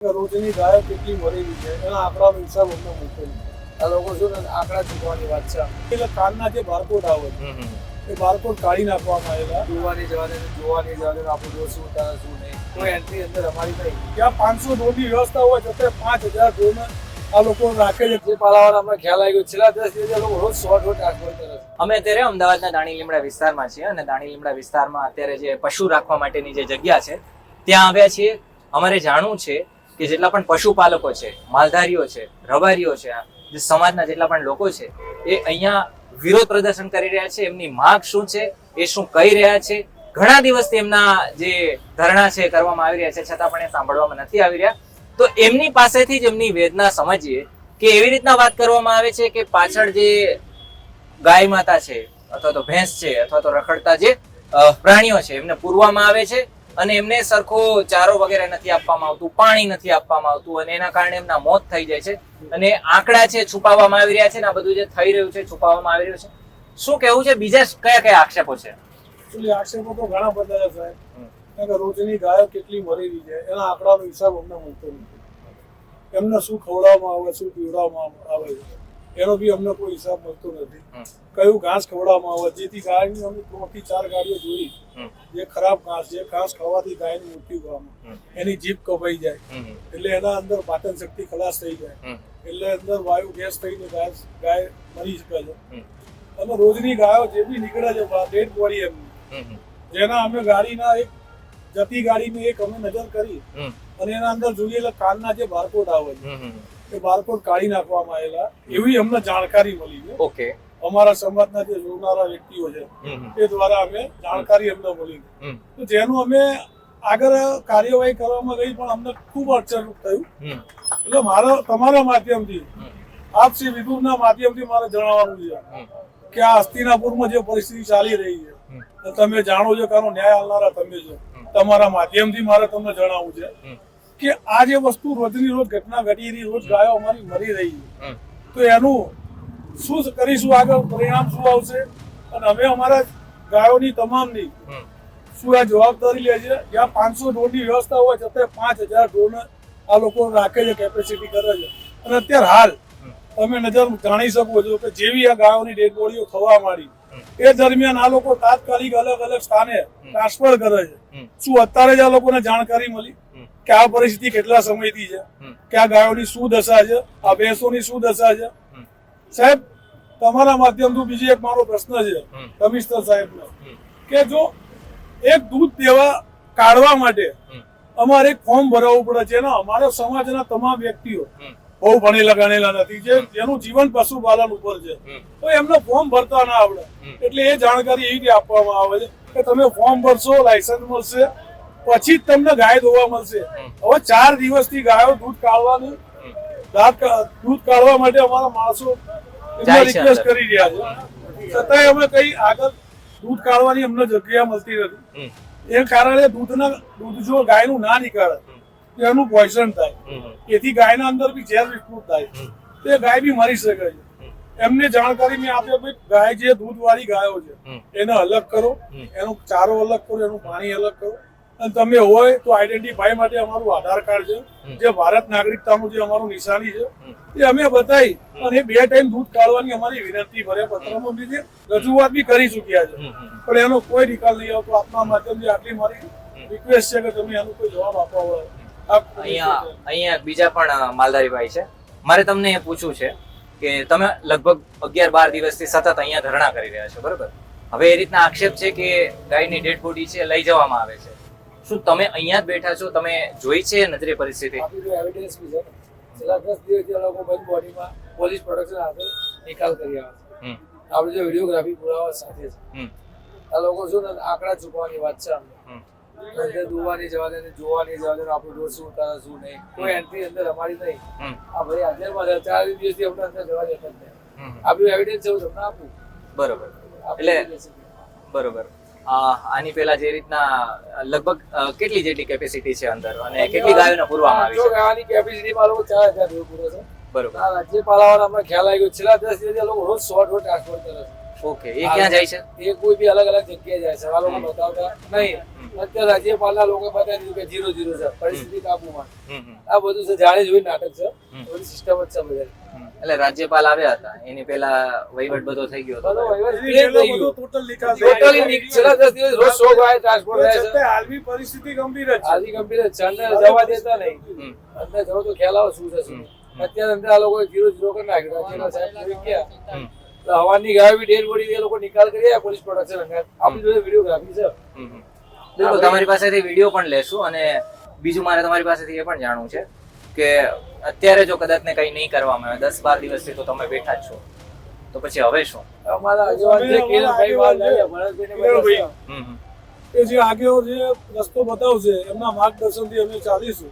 રોજની ગાયો કેટલી મરેલી છે એના આંકડા હિસાબ અમને મૂકો આ લોકો શું ને આંકડા ચૂકવાની વાત છે. એટલે કાનના જે બારકોડ આવે છે એ બારકોડ કાઢી નાખવામાં આવેલા. જોવાની જવાને જોવાની જવાને આપણું જો શું તારા શું નહીં. કોઈ એન્ટ્રી અંદર અમારી નહીં ત્યાં પાંચસો ડોરની વ્યવસ્થા હોય છતાં પાંચ હજાર ડોર આ લોકો રાખે છે. જે પાલાવાળા અમને ખ્યાલ આવી ગયો છેલ્લા દસ દિવસ લોકો રોજ સો ડોર ટ્રાન્સફર કરે અમે અત્યારે અમદાવાદના દાણી લીમડા વિસ્તારમાં છીએ અને દાણી લીમડા વિસ્તારમાં અત્યારે જે પશુ રાખવા માટેની જે જગ્યા છે ત્યાં આવ્યા છીએ. અમારે જાણવું છે કે જેટલા પણ પશુપાલકો છે, માલધારીઓ છે, રબારીઓ છે જે સમાજના જેટલા પણ લોકો છે, એ અહીંયા વિરોધ પ્રદર્શન કરી રહ્યા છે. એમની માગ શું છે? એ શું કહી રહ્યા છે? ઘણા દિવસથી એમના જે ધરણા છે કરવામાં આવી રહ્યા છે. છતાં પણ એ સાંભળવામાં નથી આવી રહ્યા. તો એમની પાસેથી જ એમની વેદના સમજીએ કે એવી રીતના વાત કરવામાં આવે છે કે પાછળ જે ગાય માતા છે, અથવા તો ભેંસ છે, અથવા તો રખડતા જે પ્રાણીઓ છે, એમને પૂરવામાં આવે છે. અને એમને સરખો ચારો વગેરે નથી આપવામાં આવતું, પાણી નથી આપવામાં આવતું અને એના કારણે એમના મોત થઈ જાય છે. અને આંકડા છે છુપાવવામાં આવી રહ્યા છે ને આ બધું જે થઈ રહ્યું છે છુપાવવામાં આવી રહ્યું છે. શું કહેવું છે? બીજા કયા કયા આક્ષેપો છે? આક્ષેપો તો ઘણા બધા છે. રોજની ગાયો કેટલી મરેલી છે, એના આંકડાનો હિસાબ અમને મળતો નથી. એમને શું ખવડાવવામાં આવે, શું પીવડાવવામાં આવે છે? એનો બી અમને કોઈ હિસાબ મળતો નથી. કયું ઘાસ ખવડાવવામાં આવે? જેથી ગાયની અમે ત્રણથી ચાર ગાડીઓ જોઈ. જે ખરાબ ઘાસ જે ઘાસ ખાવાથી ગાયનું મૃત્યુ થવામાં એની જીભ કપાઈ જાય. એટલે એના અંદર પાચન શક્તિ ખલાસ થઈ જાય. એટલે અંદર વાયુ ગેસ થઈને ગાય ગાય મરી શકે છે. અને રોજની ગાયો જે બી નીકળે છે ડેડ બોડી એમની. જેના અમે ગાડીના એક જતી ગાડીની એક અમે નજર કરી અને એના અંદર જોઈએ એટલે કાનના જે બારકોડ આવે છે. એ બારકોડ કાઢી નાખવામાં આવેલા એવી અમને જાણકારી મળી છે. ઓકે. અમારા સમાજના જે જોનારા વ્યક્તિઓ છે એ દ્વારા અમે જાણકારી અમને મળી તો જેનું અમે આગળ કાર્યવાહી કરવામાં ગઈ પણ અમને ખૂબ અડચણરૂપ થયું. એટલે મારા તમારા માધ્યમથી આપ શ્રી વિદુરના માધ્યમથી મારે જણાવવાનું છે. કે આ હસ્તિનાપુરમાં જે પરિસ્થિતિ ચાલી રહી છે તમે જાણો છો કારણ ન્યાય આવનારા તમે છો. તમારા માધ્યમથી મારે તમને જણાવવું છે. કે આ જે વસ્તુ રોજની રોજ ઘટના ઘટી રહી રોજ ગાયો અમારી મરી રહી છે. તો એનું શું કરીશું આગળ? પરિણામ શું આવશે? અને અમે અમારા ગાયોની તમામની શું આ જવાબદારી લે છે? જ્યાં પાંચસો ડ્રોનની વ્યવસ્થા હોય છતાં પાંચ હજાર ડ્રોન આ લોકો રાખે છે કેપેસિટી કરે છે. અને અત્યારે હાલ તમે નજર જાણી શકો છો કે જેવી આ ગાયોની ડેડ બોડીઓ થવા માંડી એ દરમિયાન આ લોકો તાત્કાલિક અલગ અલગ સ્થાને ટ્રાન્સફર કરે છે. શું અત્યારે જ આ લોકોને જાણકારી મળી. કે આ પરિસ્થિતિ કેટલા સમયથી છે. કે આ ગાયોની શું દશા છે? આ ભેંસોની શું દશા છે? સાહેબ તમારા માધ્યમથી બીજી એક મારો પ્રશ્ન છે કમિશનર સાહેબને. કે જો એક દૂધ દેવા કાઢવા માટે અમારે એક ફોર્મ ભરાવવું પડે છે અને અમારા સમાજના તમામ વ્યક્તિઓ બહુ ભણેલા ગણેલા નથી જે જેનું જીવન પશુપાલન ઉપર છે. તો એમને ફોર્મ ભરતા ના આવડે. એટલે એ જાણકારી એવી રીતે આપવામાં આવે છે કે તમે ફોર્મ ભરશો લાયસન્સ મળશે પછી જ તમને ગાય ધોવા મળશે. હવે ચાર દિવસથી ગાયો દૂધ કાઢવાની દૂધ કાઢવા માટે અમારા માણસો રિક્વેસ્ટ કરી રહ્યા છે. છતાંય અમે કઈ આગળ દૂધ કાઢવાની અમને જગ્યા મળતી નથી. એ કારણે દૂધના દૂધ જો ગાયનું ના નીકળે એનું પોઈઝન થાય. એથી ગાયના અંદર બી ઝેર વિસ્તૃત થાય. તે ગાય બી મરી શકે છે. એમને જાણકારી મેં આપી ભાઈ ગાય જે દૂધ વાળી ગાયો છે એને અલગ કરો એનો ચારો અલગ કરો એનું પાણી અલગ કરો. અને તમે હોય તો આઈડેન્ટિફાઈ માટે અમારું આધાર કાર્ડ છે જે ભારત નાગરિકતાનું જે અમારું નિશાની છે એ અમે બતાવી અને બે ટાઈમ દૂધ કાઢવાની અમારી વિનંતી ભરે પત્રમાં બી છે રજૂઆત બી કરી ચૂક્યા છે. પણ એનો કોઈ નિકાલ નહીં આવતો. આપના માધ્યમથી આટલી મારી રિક્વેસ્ટ છે કે તમે એનો કોઈ જવાબ આપવા હોય અહીંયા અહીંયા બીજા પણ માલધારીભાઈ છે. મારે તમને એ પૂછવું છે કે તમે લગભગ અગિયાર બાર દિવસથી સતત અહીંયા ધરણા કરી રહ્યા છો બરોબર? હવે એ રીતના આક્ષેપ છે કે ગાયની ડેડ બોડી છે લઈ જવામાં આવે છે. શું તમે અહીંયા જ બેઠા છો? તમે જોઈ છે નજરે પરિસ્થિતિ? એવિડન્સ બી છે. છેલ્લા દસ દિવસથી લોકો બંધ બોડીમાં પોલીસ પ્રોડક્શન હાથે નિકાલ કરી આવે છે. આપણે જે વિડીયોગ્રાફી પુરાવા સાથે છે. આ લોકો શું ને આંકડા ચૂકવાની વાત છે અમને દોવાની જવા દે જોવાની જવા દે આપણું ડોર શું કરે શું નહીં. કોઈ એન્ટ્રી અંદર અમારી નહીં. આ ભાઈ હાજરમાં માં ચાર દિવસથી અમને અંદર જવા દેતા જ નહીં. આપણું એવિડન્સ છે હું તમને આપું. બરોબર. એટલે- બરોબર. આની પહેલા જે રીતના લગભગ કેટલી જેટલી કેપેસિટી છે અંદર અને કેટલી ગાયોને પૂરવામાં આવી છે? ગાયોની કેપેસિટી માં લોકો ચાર હજાર પૂરો છે. બરોબર. આ રાજ્યપાલાવાળા અમને ખ્યાલ આવી ગયો છેલ્લા દસ દિવસ લોકો રોજ સો ડોર ટ્રાન્સફર કરે છે. ઓકે એ ક્યાં જાય છે? એ કોઈ બી અલગ અલગ જગ્યાએ જાય છે આ લોકો બતાવતા નહીં. અત્યારે રાજ્યપાલના લોકો બતાવી દીધું કે જીરો જીરો છે પરિસ્થિતિ કાબુમાં આ બધું છે જાણે જોઈ નાટક છે. બધી સિસ્ટમ જ હમ. એટલે રાજ્યપાલ આવ્યા હતા. એની પહેલા વહીવટ બધો થઈ ગયો હતો. છેલ્લા દસ દિવસ રોજ શો ગાય ટ્રાન્સપોર્ટ થાય છે. હાલની પરિસ્થિતિ ગંભીર છે. હાલની ગંભીર છે. અંદર જવા દેતા નહીં. અંદર જવો તો ખ્યાલ આવે શું છે શું અત્યારે અંદર આ લોકો જીરો જીરો કરી નાખ્યો. સાહેબ ગયા. તો હવાની ગાય બી ડેડ બોડી એ લોકો નિકાલ કરી પોલીસ પ્રોડક્શન અંગે. આપણી જોડે વિડીયોગ્રાફી છે. બિલકુલ તમારી પાસેથી વીડિયો પણ લેશું અને બીજું મારે તમારી પાસેથી એ પણ જાણવું છે. કે અત્યારે જો કદાચ ને કઈ નહીં કરવામાં આવે દસ બાર દિવસથી તો તમે બેઠા જ છો. તો પછી હવે શું? અમારા આગેવાન છે. એ જે આગેઓ જે રસ્તો બતાવશે એમના માર્ગદર્શનથી અમે ચાલીશું.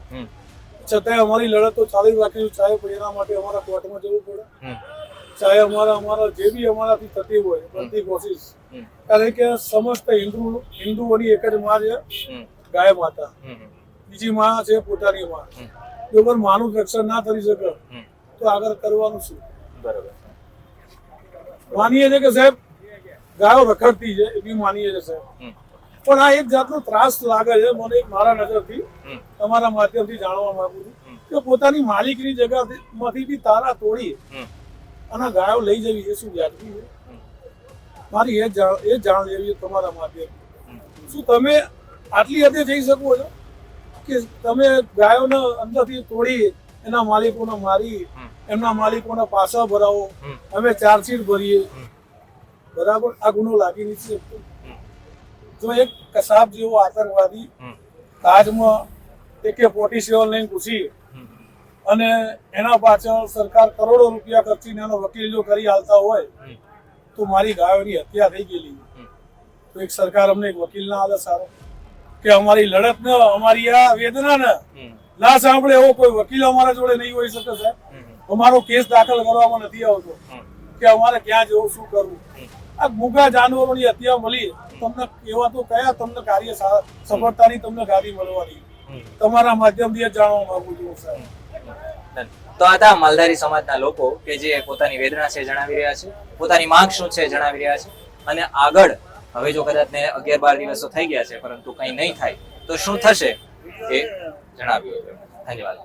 છતાંય અમારી લડત તો ચાલી રાખીશું ચાહે એના માટે અમારા કોર્ટમાં જવું પડે. ચાહે અમારા અમારા જે બી અમારાથી થતી હોય બધી કોશિશ. કારણ કે સમસ્ત હિન્દુ હિન્દુઓની એક જ માં છે ગાય માતા. બીજી માં છે પોતાની માં. જો પણ માનું રક્ષણ ના કરી શકે. તો આગળ કરવાનું શું? બરાબર. માનીએ છે કે સાહેબ ગાયો રખડતી છે એ બી માનીએ છે સાહેબ. પણ આ એક જાતનો ત્રાસ લાગે છે મને એક મારા નજરથી તમારા માધ્યમથી જાણવા માંગુ છું કે પોતાની માલિકની જગ્યામાંથી બી તારા તોડી અને ગાયો લઈ જવી એ શું વ્યાજબી છે? મારી એ જાણ એ જાણ લેવી તમારા માધ્યમથી. શું તમે આટલી હદે જઈ શકો છો? કે તમે ગાયોને અંદરથી તોડી એના માલિકોને મારી એમના માલિકોને પાછા ભરાવો. અમે ચાર્જશીટ ભરીએ. બરાબર? આ ગુનો લાગી નથી શકતો જો એક કસાબ જેવો આતંકવાદી તાજમાં એકે ફોર્ટી સેવન લઈને ઘૂસી. અને એના પાછળ સરકાર કરોડો રૂપિયા ખર્ચીને એનો વકીલ જો કરી હાલતા હોય તો મારી ગાયોની હત્યા થઈ ગયેલી. તો એક સરકાર અમને એક વકીલ ના આલે સારો. કે અમારી લડત ને અમારી આ વેદના ને. ના સાંભળે એવો કોઈ વકીલ અમારા જોડે નહીં હોઈ શકે સાહેબ. અમારો કેસ દાખલ કરવામાં નથી આવતો. કે અમારે ક્યાં જવું શું કરવું. આ મૂગા જાનવરોની હત્યા મળી. તમને એવા તો કયા તમને કાર્ય સફળતાની તમને ગાદી મળવાની. તમારા માધ્યમથી જાણવા માંગુ છું સાહેબ. તો આ હતા માલધારી સમાજના લોકો કે જે પોતાની વેદના છે જણાવી રહ્યા છે પોતાની માંગ શું છે જણાવી રહ્યા છે અને આગળ હવે જો કદાચ ને અગિયાર બાર દિવસો થઈ ગયા છે, પરંતુ કંઈ નહીં થાય, તો શું થશે એ જણાવ્યું ધન્યવાદ.